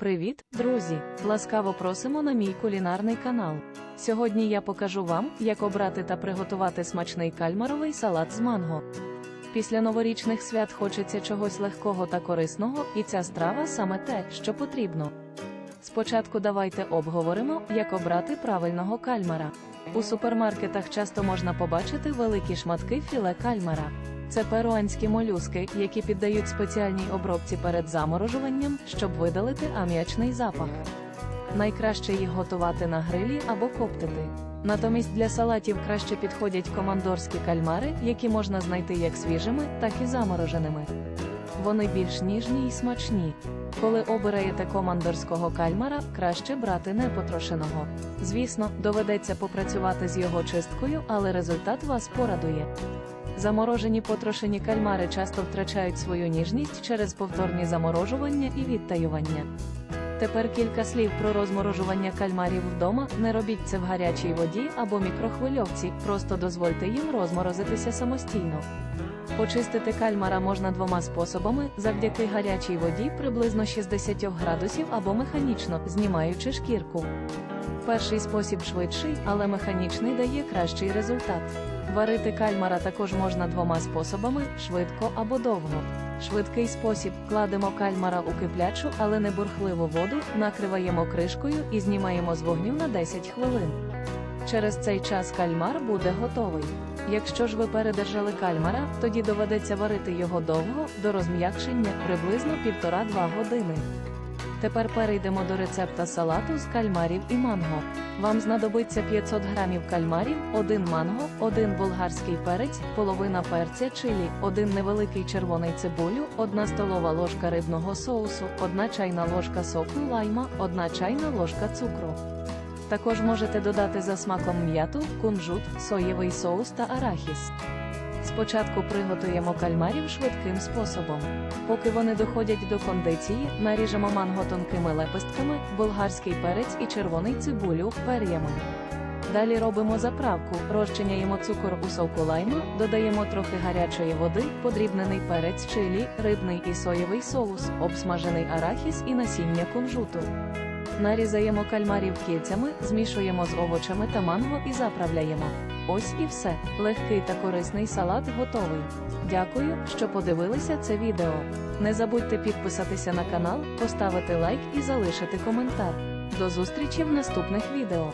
Привіт, друзі! Ласкаво просимо на мій кулінарний канал. Сьогодні я покажу вам, як обрати та приготувати смачний кальмаровий салат з манго. Після новорічних свят хочеться чогось легкого та корисного, і ця страва саме те, що потрібно. Спочатку давайте обговоримо, як обрати правильного кальмара. У супермаркетах часто можна побачити великі шматки філе кальмара. Це перуанські молюски, які піддають спеціальній обробці перед заморожуванням, щоб видалити аміачний запах. Найкраще їх готувати на грилі або коптити. Натомість для салатів краще підходять командорські кальмари, які можна знайти як свіжими, так і замороженими. Вони більш ніжні і смачні. Коли обираєте командорського кальмара, краще брати непотрошеного. Звісно, доведеться попрацювати з його чисткою, але результат вас порадує. Заморожені потрошені кальмари часто втрачають свою ніжність через повторні заморожування і відтаювання. Тепер кілька слів про розморожування кальмарів вдома. Не робіть це в гарячій воді або мікрохвильовці, просто дозвольте їм розморозитися самостійно. Почистити кальмара можна двома способами: завдяки гарячій воді приблизно 60 градусів або механічно, знімаючи шкірку. Перший спосіб швидший, але механічний дає кращий результат. Варити кальмара також можна двома способами: швидко або довго. Швидкий спосіб кладемо кальмара у киплячу, але не бурхливу воду, накриваємо кришкою і знімаємо з вогню на 10 хвилин. Через цей час кальмар буде готовий. Якщо ж ви передержали кальмара, тоді доведеться варити його довго, до розм'якшення приблизно 1,5-2 години. Тепер перейдемо до рецепта салату з кальмарів і манго. Вам знадобиться 500 грамів кальмарів, 1 манго, 1 болгарський перець, половина перця чилі, 1 невеликий червоний цибулю, 1 столова ложка рибного соусу, 1 чайна ложка соку лайма, 1 чайна ложка цукру. Також можете додати за смаком м'яту, кунжут, соєвий соус та арахіс. Спочатку приготуємо кальмарів швидким способом. Поки вони доходять до кондиції, наріжемо манго тонкими лепестками, болгарський перець і червоний цибулю пер'ями. Далі робимо заправку, розчиняємо цукор у соку лайма, додаємо трохи гарячої води, подрібнений перець чилі, рибний і соєвий соус, обсмажений арахіс і насіння кунжуту. Нарізаємо кальмарів кільцями, змішуємо з овочами та манго і заправляємо. Ось і все. Легкий та корисний салат готовий. Дякую, що подивилися це відео. Не забудьте підписатися на канал, поставити лайк і залишити коментар. До зустрічі в наступних відео.